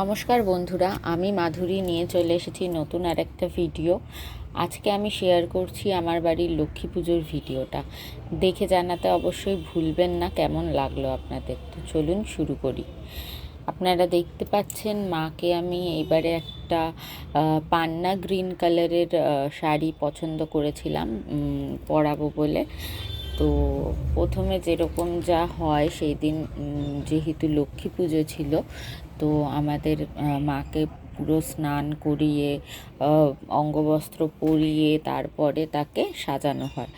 নমস্কার বন্ধুরা, আমি মাধুরী নিয়ে চলে এসেছি নতুন আর একটা ভিডিও। আজকে আমি শেয়ার করছি আমার বাড়ির লক্ষ্মী পুজোর ভিডিওটা। দেখে জানাতে অবশ্যই ভুলবেন না, কেমন লাগল আপনাদের? তো চলুন শুরু করি। আপনারা দেখতে পাচ্ছেন মাকে আমি এবারে একটা পান্না গ্রিন কালারের শাড়ি পছন্দ করেছিলাম পরাবো বলে। তো প্রথমে যেরকম যা হয় সেই দিন যেহেতু লক্ষ্মী পুজো ছিল তো আমাদের মাকে পুরো স্নান করিয়ে অঙ্গবস্ত্র পরিয়ে তারপরে তাকে সাজানো হয়।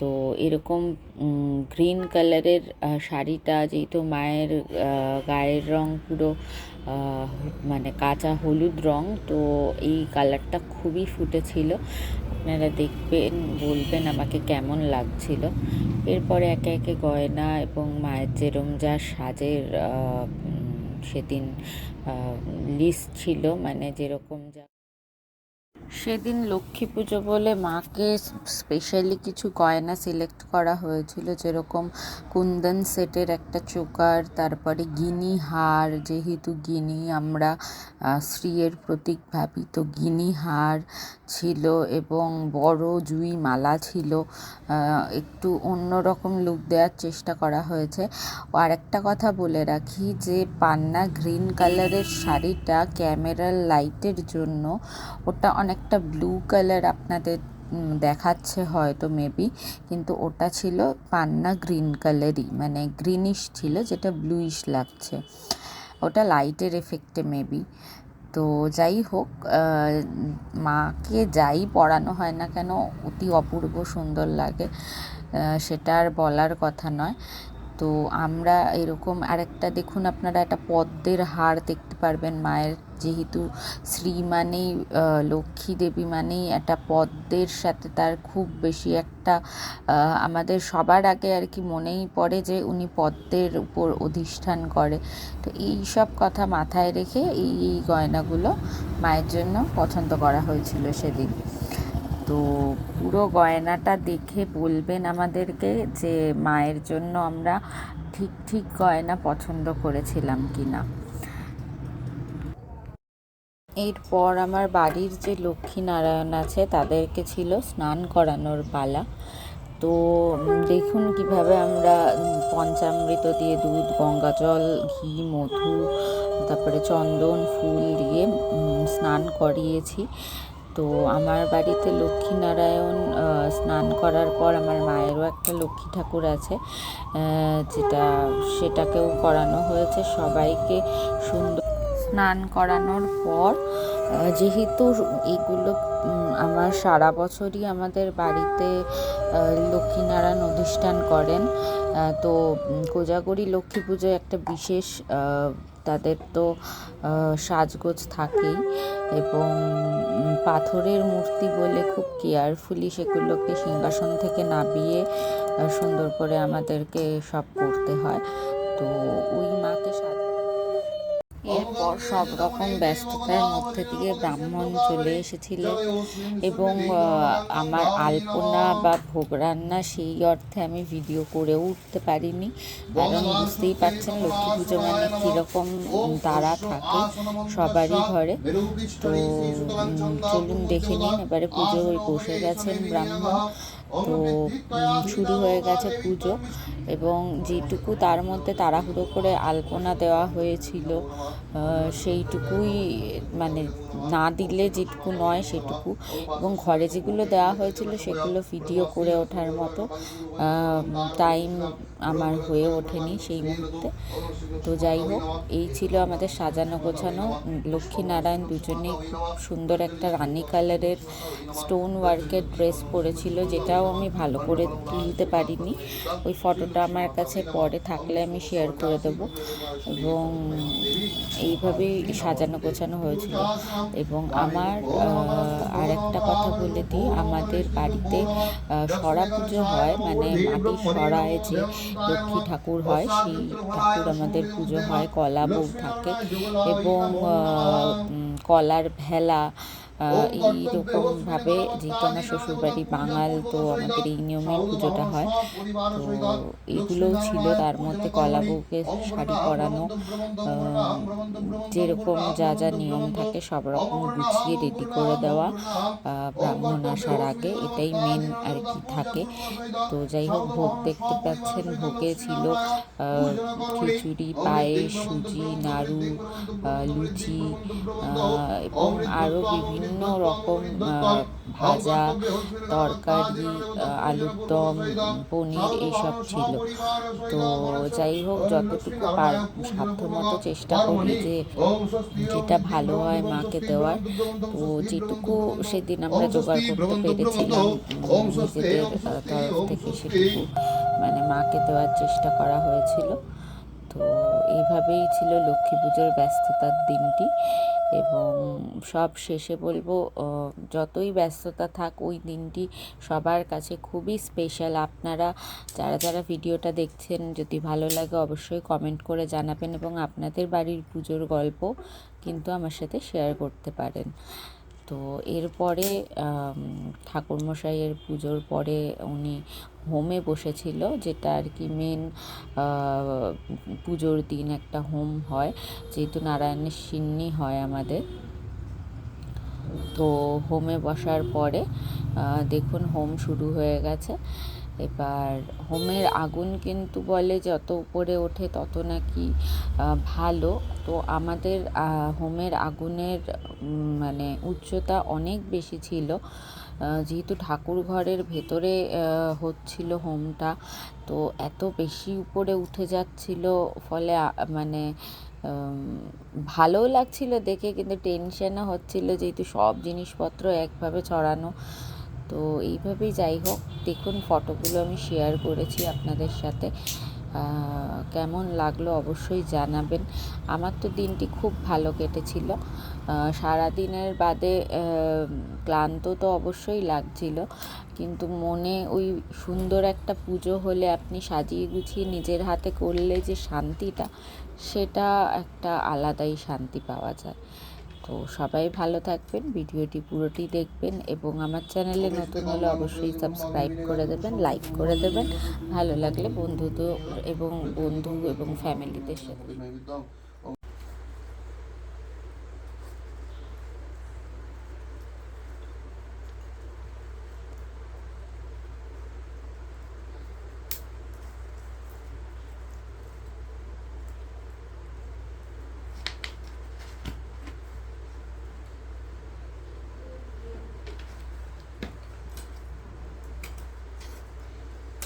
তো এরকম গ্রিন কালারের শাড়িটা যেহেতু মায়ের গায়ের রং পুরো মানে কাঁচা হলুদ রং, তো এই কালারটা খুবই ফুটেছিল। আপনারা দেখবেন, বলবেন আমাকে কেমন লাগছিল। এরপরে একে একে গয়না এবং মায়ের যেরম যা সাজের সেদিন লিস্ট ছিল মানে যেরকম যা সেদিন লক্ষ্মী পুজো বলে মাকে স্পেশালি কিছু গয়না সিলেক্ট করা হয়েছিল যেরকম কুন্দন সেটের একটা চোকার তারপরে গিনি হার যেহেতু গিনি আমরা আহ, শ্রীয়ের প্রতীক ভাবি তো গিনি হার ছিল এবং বড় জুই মালা ছিল একটু অন্যরকম লুক দেওয়ার চেষ্টা করা হয়েছে। আর একটা কথা বলে রাখি যে পান্না গ্রিন কালারের শাড়িটা ক্যামেরার লাইটের জন্য ওটা অনেকটা ব্লু কালার আপনাদের দেখাচ্ছে হয়তো মেবি কিন্তু ওটা ছিল পান্না গ্রিন কালারই মানে গ্রিনিশ ছিল, যেটা ব্লুইশ লাগছে। ওটা লাইটের এফেক্টে মেবি তো যাই হোক মাকে যাই পড়ানো হয় না কেন, অতি অপূর্ব সুন্দর লাগে সেটা আর বলার কথা নয়। তো আমরা এরকম আরেকটা দেখুন, আপনারা একটা পদ্মের হার দেখতে পারবেন মায়ের যেহেতু শ্রী মানেই লক্ষ্মী দেবী মানেই একটা পদ্মের সাথে তার খুব বেশি একটা আমাদের সবার আগে আর কি মনেই পড়ে যে উনি পদ্মের উপর অধিষ্ঠান করে। তো এই সব কথা মাথায় রেখে এই এই গয়নাগুলো মায়ের জন্য পছন্দ করা হয়েছিল সেদিন। তো পুরো গয়নাটা দেখে বলবেন আমাদেরকে যে মায়ের জন্য আমরা ঠিক ঠিক গয়না পছন্দ করেছিলাম কি না এরপর আমার বাড়ির যে লক্ষ্মীনারায়ণ আছে, তাদেরকে ছিল স্নান করানোর পালা। তো দেখুন কীভাবে আমরা পঞ্চামৃত দিয়ে দুধ, গঙ্গা জল, ঘি, মধু, তারপরে চন্দন, ফুল দিয়ে স্নান করিয়েছি। তো আমার বাড়িতে লক্ষ্মীনারায়ণ স্নান করার পর আমার মায়েরও একটা লক্ষ্মী ঠাকুর আছে যেটা, সেটাকেও করানো হয়েছে। সবাইকে সুন্দর স্নান করানোর পর যেহেতু এগুলো আমার সারা বছরই আমাদের বাড়িতে লক্ষ্মীনারায়ণ অধিষ্ঠান করেন তো কোজাগরী লক্ষ্মী পুজোয় একটা বিশেষ তাদের তো সাজগোজ থাকেই এবং পাথরের মূর্তি বলে খুব কেয়ারফুলি সেগুলোকে সিংহাসন থেকে নামিয়ে সুন্দর করে আমাদেরকে সব করতে হয়। তো, ওই মাকে সাজ এরপর সব রকম ব্যস্ততার মধ্যে দিয়ে ব্রাহ্মণ চলে এসেছিল এবং আমার আলপনা বা ভোগ রান্না সেই অর্থে আমি ভিডিও করেও উঠতে পারিনি। কারণ বুঝতেই পারছেন লক্ষ্মী পুজো মানে কীরকম তারা থাকে সবারই ঘরে। তো চলুন দেখে নিন, এবারে পুজো বসে গেছেন ব্রাহ্মণ। তো শুরু হয়ে গেছে পুজো এবং যেটুকু তার মধ্যে তাড়াহুড়ো করে আলপনা দেওয়া হয়েছিল সেইটুকুই মানে না দিলে যেটুকু নয় সেটুকু এবং ঘরে যেগুলো দেওয়া হয়েছিল সেগুলো ভিডিও করে ওঠার মতো টাইম আমার হয়ে ওঠেনি সেই মুহূর্তে। তো যাই হোক, এই ছিল আমাদের সাজানো গোছানো। লক্ষ্মীনারায়ণ দুজনেই খুব সুন্দর একটা রানি কালারের স্টোন ওয়ার্কের ড্রেস পরেছিল, যেটাও আমি ভালো করে তুলতে পারিনি। ওই ফটোটা আমার কাছে পরে থাকলে আমি শেয়ার করে দেবো এবং এইভাবেই সাজানো গোছানো হয়েছিল। এবং আমার আর একটা কথা বলে দিই, আমাদের বাড়িতে সরা পুজো হয় মানে মাটির সরায় যে লক্ষ্মী ঠাকুর হয়, সেই ঠাকুর আমাদের পুজো হয়, কলা ভোগ থাকে এবং কলার ভেলা এইরকমভাবে যেহেতু আমার শ্বশুরবাড়ি বাঙাল তো আমাদের এই নিয়মে পুজোটা হয়। তো এগুলোও ছিল তার মধ্যে কলা বউকে শাড়ি পরানো যেরকম যা যা নিয়ম থাকে সব রকম গুছিয়ে রেডি করে দেওয়া ব্রাহ্মণ আসার আগে এটাই মেন আর কি থাকে। তো যাই হোক ভোগ দেখতে পাচ্ছেন ভোগে ছিল খিচুড়ি পায়েস সুজি নাড়ু লুচি এবং আরও বিভিন্ন রকম ভাজা, তরকারি আলুর দম, পনির এইসব ছিল। তো যাই হোক, যতটুকু পার, সাধ্যমতো চেষ্টা করি যে যেটা ভালো হয় মাকে দেওয়ার। তো যেটুকু সেদিন আমরা জোগাড় করতে পেরেছিলাম নিজেদের তরফ থেকে সেটুকু মানে মাকে দেওয়ার চেষ্টা করা হয়েছিল। তো এইভাবেই ছিল লক্ষ্মী পুজোর ব্যস্ততার দিনটি। এবং সব শেষে বলব যতই ব্যস্ততা থাক, ওই দিনটি সবার কাছে খুবই স্পেশাল আপনারা যারা যারা ভিডিওটা দেখছেন, যদি ভালো লাগে অবশ্যই কমেন্ট করে জানাবেন এবং আপনাদের বাড়ির পুজোর গল্প কিন্তু আমার সাথে শেয়ার করতে পারেন। তো এরপরে ঠাকুরমশাইয়ের পুজোর পরে উনি হোমে বসেছিল, যেটা আর কি মেন পুজোর দিন একটা হোম হয়, যেহেতু নারায়ণের সিন্নি হয় আমাদের। তো হোমে বসার পরে দেখুন হোম শুরু হয়ে গেছে। এবার হোমের আগুন কিন্তু বলে যত উপরে ওঠে তত নাকি ভালো। তো আমাদের হোমের আগুনের মানে উচ্চতা অনেক বেশি ছিল। যেহেতু ঠাকুর ঘরের ভেতরে হচ্ছিল হোমটা, তো এত বেশি উপরে উঠে যাচ্ছিল ফলে মানে ভালোও লাগছিল দেখে, কিন্তু টেনশনও হচ্ছিল যেহেতু সব জিনিসপত্র একভাবে ছড়ানো। তো এইভাবেই যাই হোক, দেখুন ফটোগুলো আমি শেয়ার করেছি আপনাদের সাথে। কেমন লাগল অবশ্যই জানাবেন। আমার তো দিনটি খুব ভালো কেটেছিল। সারাদিনের বাদে ক্লান্ত তো অবশ্যই লাগছিল। কিন্তু মনে ওই সুন্দর একটা পুজো হলে আপনি সাজিয়ে গুছিয়ে নিজের হাতে করলে যে শান্তিটা, সেটা একটা আলাদাই শান্তি পাওয়া যায়। তো সবাই ভালো থাকবেন ভিডিওটি পুরোটি দেখবেন এবং আমার চ্যানেলে নতুন হলে অবশ্যই সাবস্ক্রাইব করে দেবেন লাইক করে দেবেন। ভালো লাগলে বন্ধুদের এবং বন্ধু এবং ফ্যামিলিদের সাথে।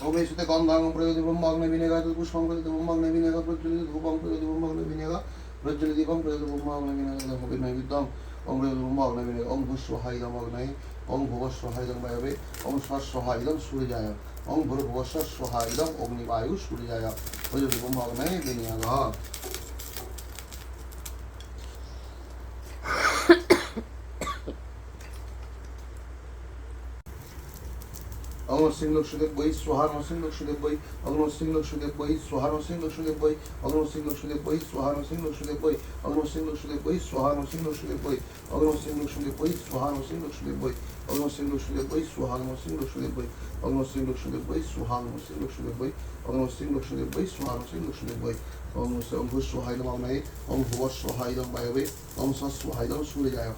অগ্নিশুতে গন্ধাঙ্গম প্রয়োজন ব্রহ্মাগ্নে বিনেগা পুষ্পং প্রয়োজন ব্রহ্মাগ্নে বিনেগা, প্রজ্বলিত ধূপম প্রয়োজন ব্রহ্মাগ্নে বিনেগা, প্রজ্বলিত দীপং প্রয়োজন ব্রহ্মাগ্নে বিনেগা বিদ্যং ওম প্রয়োজন ব্রহ্মাগ্নে বিনেগা ওম ভূস্বহাইদম অগ্নয় ওম ভুবস্বহাইদম বায়বে ওম স্বস্বহাইদম সূর্যায় ওম ভূর্ভুবস্বহাইদম অগ্নিবায়ু সূর্যায় প্রয়োজন ব্রহ্মাগ্নে বিনেগা। অগ্ন সিং লক্ষ্মীদেব বই সোহান সিং লক্ষ্মীদেব বই অগ্ন সিং লক্ষ্মীদেব বই সোহান সিং লক্ষ্মীদেব বই অগ্ন সিং লক্ষ্মীদেব বই সোহান সিং লক্ষ্মীদেব বই অগ্ন সিং লক্ষ্মীদেব বই সোহান সিং লক্ষ্মীদেব বই অগ্ন সিং লক্ষ্মীদেব বই সোহান সিং লক্ষ্মীদেব বই অগ্ন সিং লক্ষ্মীদেব বই সোহান সিং লক্ষ্মীদেব বই অগ্ন সিং লক্ষ্মীদেব বই সোহান সিং লক্ষ্মীদেব বই অগ্ন সিং লক্ষ্মীদেব বই সোহান সিং লক্ষ্মীদেব বই ওম ভূ সোহাইদম অগ্নয়ে ওম ভুব সোহাইদম বায়বে সূর্যায়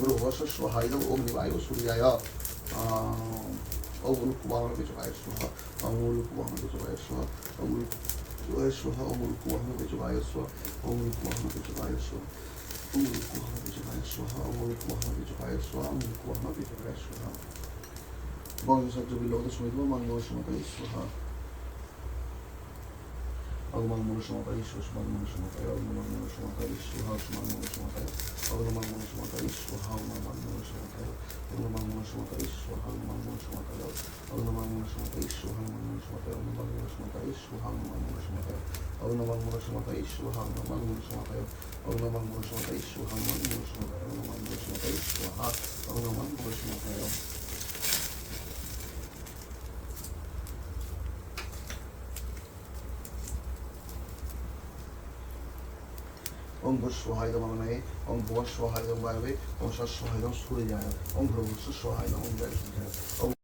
ভূর্ভ সোহাইদম অগ্নিবায়ু সূর্যায় আহ অমূলক বাংলা বিজয় সোহা অমূলক বাংলা বিজয় সোহা অমূলক জয় সোহা অমূলক বাংলা বিজয় সোহা অমূলক বাংলা বিজয় সোহা অমূলক বাংলা বিজয় সোহা অমূলক বাংলা বিজয় ما অমূলক বাংলা বিজয় সোহা বংশ সহ্য বিলোক সমিত মঙ্গল সমতাই সোহা অগমান মন সমতাই সুষমান মন সমতাই অগমান মন সমতাই সোহা সমান মন সমতাই অগমান মন সমতাই সোহা অগমান মন সমতাই অগমান মন সমতাই সোহা অগমান মন সমতাই অগমান মন সমতাই সোহা অগমান মন সমতাই অগমান মন সমতাই সোহা অগমান মন সমতাই অগমান মন সমতাই সোহা অগমান মন সমতাই অগমান মন সমতাই সোহা অগমান মন সমতাই অগমান মন সমতাই সোহা অগমান মন সমতাই ওম ভস্বহায়দম অগ্নয়ে ওম ভস্বহায়দম বায়বে ওম সস্বহায়দম সূর্যায় ওম ভ্রভস্বহায়দম ওম জয় ওম